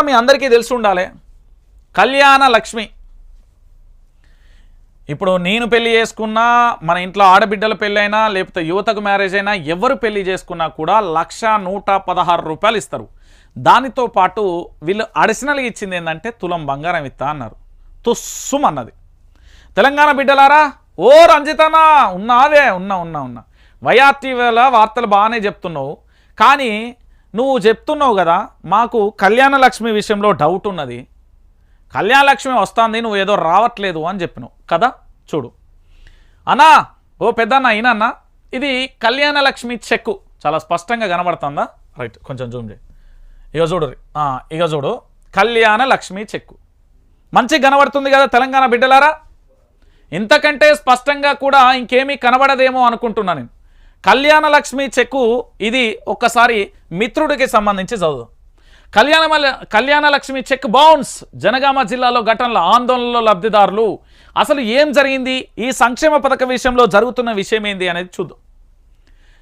మీ అందరికీ తెలిసి ఉండాలి. కళ్యాణ లక్ష్మి. ఇప్పుడు నేను పెళ్ళి చేసుకున్నా మన ఇంట్లో ఆడబిడ్డల పెళ్ళైనా లేకపోతే యువతకు మ్యారేజ్ అయినా ఎవరు పెళ్ళి చేసుకున్నా కూడా లక్ష నూట పదహారు రూపాయలు ఇస్తారు. దానితో పాటు వీళ్ళు అడిషనల్గా ఇచ్చింది ఏంటంటే తులం బంగారం ఇస్తా అన్నారు. తుస్సుమన్నది తెలంగాణ బిడ్డలారా? ఓ రంజితనా ఉన్నావే ఉన్నా ఉన్నా ఉన్నా. వైఆర్టీవీల వార్తలు బాగానే చెప్తున్నావు. కానీ నువ్వు చెప్తున్నావు కదా మాకు కళ్యాణ లక్ష్మి విషయంలో డౌట్ ఉన్నది. కళ్యాణ లక్ష్మి వస్తుంది నువ్వు ఏదో రావట్లేదు అని చెప్పినావు. కదా? చూడు. అన్నా ఓ పెద్దన్న అయినన్నా ఇది కళ్యాణ లక్ష్మి చెక్కు చాలా స్పష్టంగా కనబడుతుందా? రైట్ కొంచెం జూమ్ చేయి. ఇక చూడు ఇక చూడు. కళ్యాణ లక్ష్మి చెక్కు మంచి కనబడుతుంది కదా తెలంగాణ బిడ్డలారా? ఇంతకంటే స్పష్టంగా కూడా ఇంకేమీ కనబడదేమో అనుకుంటున్నా నేను. కళ్యాణ లక్ష్మి చెక్కు ఇది ఒక్కసారి మిత్రుడికి సంబంధించి చదువు. కళ్యాణ కళ్యాణ లక్ష్మి చెక్ బౌన్స్. జనగామ జిల్లాలో ఘటనల ఆందోళనలో లబ్ధిదారులు. అసలు ఏం జరిగింది? ఈ సంక్షేమ పథకం విషయంలో జరుగుతున్న విషయం ఏంది అనేది చూద్దాం.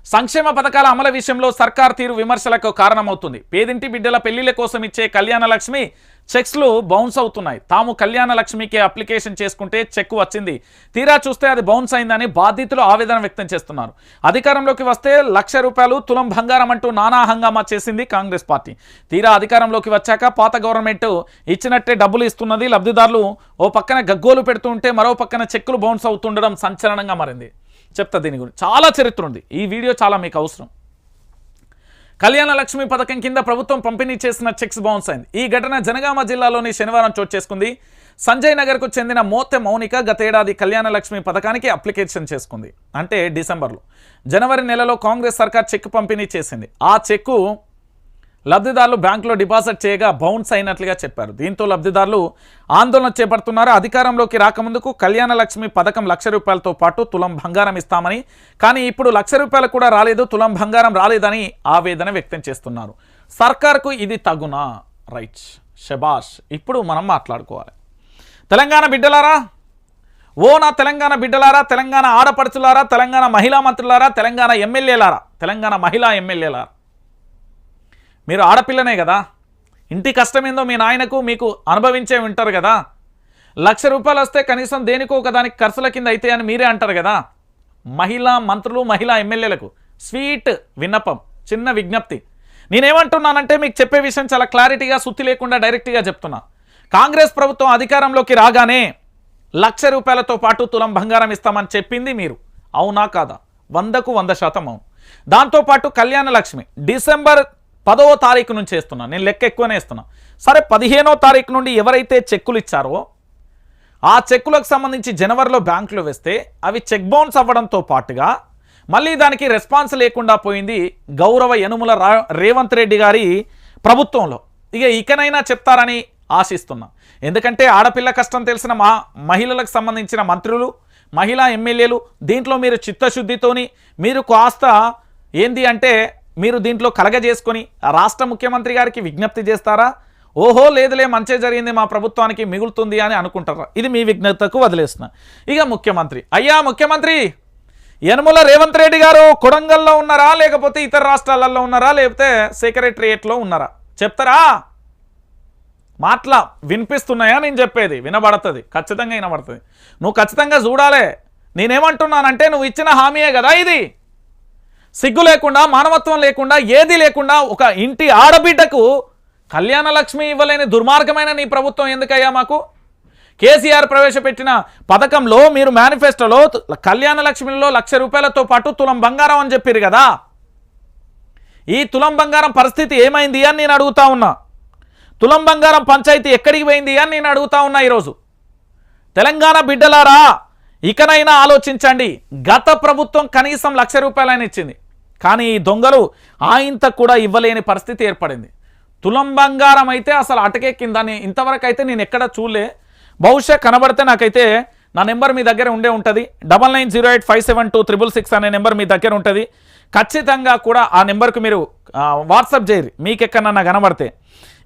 సంక్షేమ పథకాల అమలు విషయంలో సర్కార్ తీరు విమర్శలకు కారణమవుతుంది. పేదింటి బిడ్డల పెళ్ళిళ్ళ కోసం ఇచ్చే కళ్యాణ లక్ష్మి చెక్స్లు బౌన్స్ అవుతున్నాయి. తాము కళ్యాణ లక్ష్మికి అప్లికేషన్ చేసుకుంటే చెక్ వచ్చింది. తీరా చూస్తే అది బౌన్స్ అయిందని బాధితులు ఆవేదన వ్యక్తం చేస్తున్నారు. అధికారంలోకి వస్తే లక్ష రూపాయలు తులం బంగారం అంటూ నానా హంగామా చేసింది కాంగ్రెస్ పార్టీ. తీరా అధికారంలోకి వచ్చాక పాత గవర్నమెంట్ ఇచ్చినట్టే డబ్బులు ఇస్తున్నది లబ్ధిదారులు. ఓ పక్కన గగ్గోలు పెడుతుంటే మరో పక్కన చెక్కులు బౌన్స్ అవుతుండడం సంచలనంగా మారింది. చెప్తా దీని గురించి. చాలా చరిత్ర ఉంది. ఈ వీడియో చాలా మీకు అవసరం. కళ్యాణ లక్ష్మి పథకం కింద ప్రభుత్వం పంపిణీ చేసిన చెక్స్ బౌన్స్ అయింది. ఈ ఘటన జనగామ జిల్లాలోని శనివారం చోటు చేసుకుంది. సంజయ్ నగర్కు చెందిన మోతె మౌనిక గతేడాది కళ్యాణ లక్ష్మి పథకానికి అప్లికేషన్ చేసుకుంది. అంటే డిసెంబర్లో. జనవరి నెలలో కాంగ్రెస్ సర్కార్ చెక్ పంపిణీ చేసింది. ఆ చెక్కు లబ్ధిదారులు బ్యాంకులో డిపాజిట్ చేయగా బౌన్స్ అయినట్లుగా చెప్పారు. దీంతో లబ్ధిదారులు ఆందోళన చేపడుతున్నారు. అధికారంలోకి రాకముందుకు కళ్యాణ లక్ష్మి పథకం లక్ష రూపాయలతో పాటు తులం బంగారం ఇస్తామని కానీ ఇప్పుడు లక్ష రూపాయలు కూడా రాలేదు తులం బంగారం రాలేదని ఆవేదన వ్యక్తం చేస్తున్నారు. సర్కార్కు ఇది తగునా? రైట్. షబాష్ ఇప్పుడు మనం మాట్లాడుకోవాలి. తెలంగాణ బిడ్డలారా? ఓ నా తెలంగాణ బిడ్డలారా? తెలంగాణ ఆడపడుచులారా? తెలంగాణ మహిళా మంత్రులారా? తెలంగాణ ఎమ్మెల్యేలారా? తెలంగాణ మహిళా ఎమ్మెల్యేలారా? మీరు ఆడపిల్లనే కదా. ఇంటి కష్టమేందో మీ నాయనకు మీకు అనుభవించే ఉంటారు కదా. లక్ష రూపాయలు వస్తే కనీసం దేనికో ఒక దానికి ఖర్చుల కింద అయితే అని మీరే అంటారు కదా. మహిళా మంత్రులు మహిళా ఎమ్మెల్యేలకు స్వీట్ విన్నపం చిన్న విజ్ఞప్తి. నేనేమంటున్నానంటే మీకు చెప్పే విషయం చాలా క్లారిటీగా సుత్తి లేకుండా డైరెక్ట్గా చెప్తున్నా. కాంగ్రెస్ ప్రభుత్వం అధికారంలోకి రాగానే లక్ష రూపాయలతో పాటు తులం బంగారం ఇస్తామని చెప్పింది మీరు. అవునా కాదా? వందకు వంద శాతం అవును. దాంతోపాటు కళ్యాణ లక్ష్మి డిసెంబర్ పదవ తారీఖు నుంచి వేస్తున్నా. నేను లెక్క ఎక్కువనే ఇస్తున్నా సరే పదిహేనో తారీఖు నుండి ఎవరైతే చెక్కులు ఇచ్చారో ఆ చెక్కులకు సంబంధించి జనవరిలో బ్యాంకులు వేస్తే అవి చెక్ బౌన్స్ అవ్వడంతో పాటుగా మళ్ళీ దానికి రెస్పాన్స్ లేకుండా పోయింది గౌరవ యనుముల రేవంత్ రెడ్డి గారి ప్రభుత్వంలో. ఇక ఇకనైనా చెప్తారని ఆశిస్తున్నా. ఎందుకంటే ఆడపిల్ల కష్టం తెలిసిన మా మహిళలకు సంబంధించిన మంత్రులు మహిళా ఎమ్మెల్యేలు దీంట్లో మీరు చిత్తశుద్ధితోని మీరు కాస్త ఏంది అంటే మీరు దీంట్లో కలగజేసుకొని రాష్ట్ర ముఖ్యమంత్రి గారికి విజ్ఞప్తి చేస్తారా? ఓహో లేదులే మంచి జరిగింది మా ప్రభుత్వానికి మిగులుతుంది అని అనుకుంటారా? ఇది మీ విజ్ఞతకు వదిలేస్తున్నా. ఇక ముఖ్యమంత్రి. అయ్యా ముఖ్యమంత్రి! యనమల రేవంత్ రెడ్డి గారు కొడంగల్లో ఉన్నారా? లేకపోతే ఇతర రాష్ట్రాలలో ఉన్నారా? లేకపోతే సెక్రటరియేట్లో ఉన్నారా? చెప్తారా? మాటల వినిపిస్తున్నాయా? నేను చెప్పేది. వినబడుతుంది. ఖచ్చితంగా వినబడుతుంది. నువ్వు ఖచ్చితంగా చూడాలే. నేనేమంటున్నానంటే నువ్వు ఇచ్చిన హామీయే కదా ఇది! సిగ్గు లేకుండా మానవత్వం లేకుండా ఏది లేకుండా ఒక ఇంటి ఆడబిడ్డకు కళ్యాణ లక్ష్మి ఇవ్వలేని దుర్మార్గమైన నీ ప్రభుత్వం ఎందుకయ్యా మాకు? కేసీఆర్ ప్రవేశపెట్టిన పథకంలో మీరు మేనిఫెస్టోలో కళ్యాణ లక్ష్మిలో లక్ష రూపాయలతో పాటు తులం బంగారం అని చెప్పారు కదా. ఈ తులం బంగారం పరిస్థితి ఏమైంది అని నేను అడుగుతా ఉన్నా. తులం బంగారం పంచాయతీ ఎక్కడికి పోయింది అని నేను అడుగుతా ఉన్నా ఈరోజు. తెలంగాణ బిడ్డలారా ఇకనైనా ఆలోచించండి. గత ప్రభుత్వం కనీసం లక్ష రూపాయలైనా ఇచ్చింది. కానీ ఈ దొంగలు ఆయింత కూడా ఇవ్వలేని పరిస్థితి ఏర్పడింది. తులం బంగారం అయితే అసలు అటకెక్కిందని ఇంతవరకు అయితే నేను ఎక్కడ చూడలే. బహుశా కనబడితే నాకైతే నా నెంబర్ మీ దగ్గర ఉండే ఉంటుంది. Double nine zero eight five seven two triple six అనే నెంబర్ మీ దగ్గర ఉంటుంది. ఖచ్చితంగా కూడా ఆ నెంబర్కు మీరు వాట్సాప్ చేయరు మీకెక్కడన్నా కనబడితే.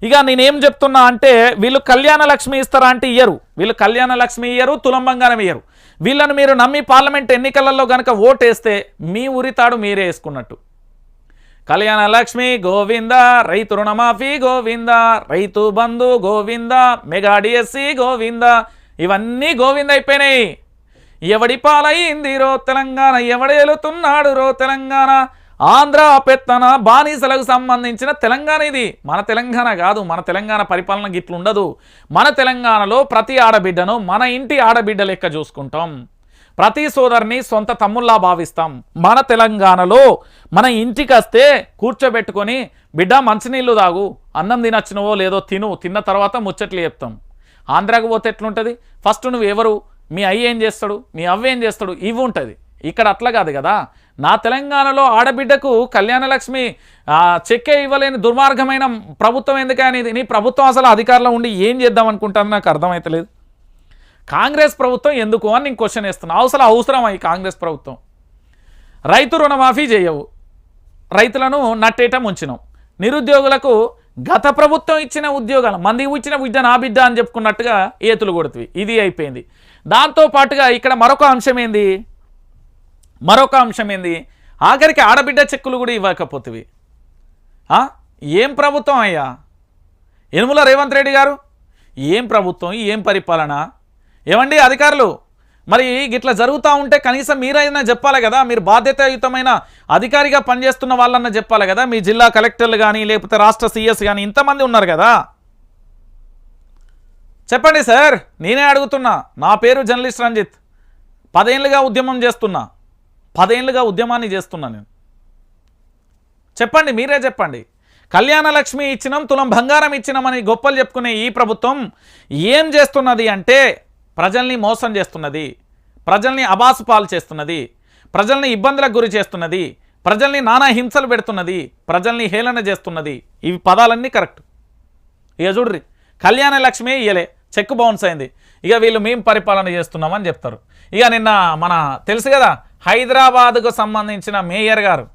ఇక నేనేం చెప్తున్నా అంటే వీళ్ళు కళ్యాణ లక్ష్మి ఇస్తారా అంటే ఇయ్యరు. వీళ్ళు కళ్యాణ లక్ష్మి ఇయ్యరు తులం బంగారం ఇయ్యరు. వీళ్ళను మీరు నమ్మి పార్లమెంట్ ఎన్నికలలో కనుక ఓటేస్తే మీ ఉరితాడు మీరే వేసుకున్నట్టు. కళ్యాణ లక్ష్మి గోవింద రైతు రుణమాఫీ గోవింద రైతు బంధు గోవింద మెగా డిఎస్సి గోవింద ఇవన్నీ గోవింద అయిపోయినాయి. ఎవడి పాలయ్యింది రో తెలంగాణ ఎవడేలుతున్నాడు రో తెలంగాణ? ఆంధ్ర పెత్తన బానిసలకు సంబంధించిన తెలంగాణ ఇది. మన తెలంగాణ కాదు మన తెలంగాణ పరిపాలన గిట్లుండదు. మన తెలంగాణలో ప్రతి ఆడబిడ్డను మన ఇంటి ఆడబిడ్డ లెక్క చూసుకుంటాం. ప్రతి సోదరిని సొంత తమ్ముల్లా భావిస్తాం. మన తెలంగాణలో మన ఇంటికి వస్తే కూర్చోబెట్టుకొని బిడ్డ మంచినీళ్ళు తాగు అన్నం తినచ్చినవో లేదో తిను తిన్న తర్వాత ముచ్చట్లు చెప్తాం. ఆంధ్రాకు పోతే ఎట్లుంటుంది? ఫస్ట్ నువ్వు ఎవరు? మీ అయ్యి ఏం చేస్తాడు? మీ అవ్వేం చేస్తాడు? ఇవి ఉంటుంది. ఇక్కడ అట్లా కాదు కదా. నా తెలంగాణలో ఆడబిడ్డకు కళ్యాణలక్ష్మి ఆ, చెక్కే ఇవ్వలేని దుర్మార్గమైన ప్రభుత్వం ఎందుకని ఇది? నీ ప్రభుత్వం అసలు అధికారంలో ఉండి ఏం చేద్దాం అనుకుంటాను నాకు అర్థమైతలేదు. కాంగ్రెస్ ప్రభుత్వం ఎందుకు అని నేను క్వశ్చన్ వేస్తున్నా. అవసరం అవసరమా ఈ కాంగ్రెస్ ప్రభుత్వం? రైతు రుణమాఫీ చేయవు. రైతులను నట్టేట ముంచినాం నిరుద్యోగులకు గత ప్రభుత్వం ఇచ్చిన ఉద్యోగాలు మంది ఇచ్చిన విద్య నా బిడ్డ అని చెప్పుకున్నట్టుగా ఏతులు కొడుతుంది ఇది అయిపోయింది. దాంతో పాటుగా ఇక్కడ మరొక అంశం ఏంది? మరొక అంశం ఏంది? ఆఖరికి ఆడబిడ్డ చెక్కులు కూడా ఇవ్వకపోతేవి. ఏం ప్రభుత్వం అయ్యా? యనుమల రేవంత్ రెడ్డి గారు? ఏం ప్రభుత్వం? ఏం పరిపాలన? ఏమండి అధికారులు? మరి గిట్లా జరుగుతూ ఉంటే కనీసం మీరైనా చెప్పాలి కదా? మీరు బాధ్యతాయుతమైన అధికారిగా పనిచేస్తున్న వాళ్ళన్నా చెప్పాలి కదా? మీ జిల్లా కలెక్టర్లు కానీ లేకపోతే రాష్ట్ర సీఎస్ కానీ ఇంతమంది ఉన్నారు కదా? చెప్పండి సార్ నేనే అడుగుతున్నా. నా పేరు జర్నలిస్ట్ రంజిత్. పదేళ్ళుగా ఉద్యమం చేస్తున్నా. పదేళ్ళుగా ఉద్యమాన్ని చేస్తున్నా నేను. చెప్పండి మీరే చెప్పండి. కళ్యాణ లక్ష్మి ఇచ్చినాం తులం బంగారం ఇచ్చినామని గొప్పలు చెప్పుకునే ఈ ప్రభుత్వం ఏం చేస్తున్నది అంటే ప్రజల్ని మోసం చేస్తున్నది ప్రజల్ని అబాసు పాలు చేస్తున్నది ప్రజల్ని ఇబ్బందులకు గురి చేస్తున్నది ప్రజల్ని నానా హింసలు పెడుతున్నది ప్రజల్ని హేళన చేస్తున్నది. ఇవి పదాలన్నీ కరెక్ట్. ఇక చూడ్రి కళ్యాణ లక్ష్మి ఇయ్యలే చెక్ బౌన్స్ అయింది. ఇక వీళ్ళు మేము పరిపాలన చేస్తున్నామని చెప్తారు. ఇక నిన్న మన తెలుసు కదా హైదరాబాద్కు సంబంధించిన మేయర్ గారు.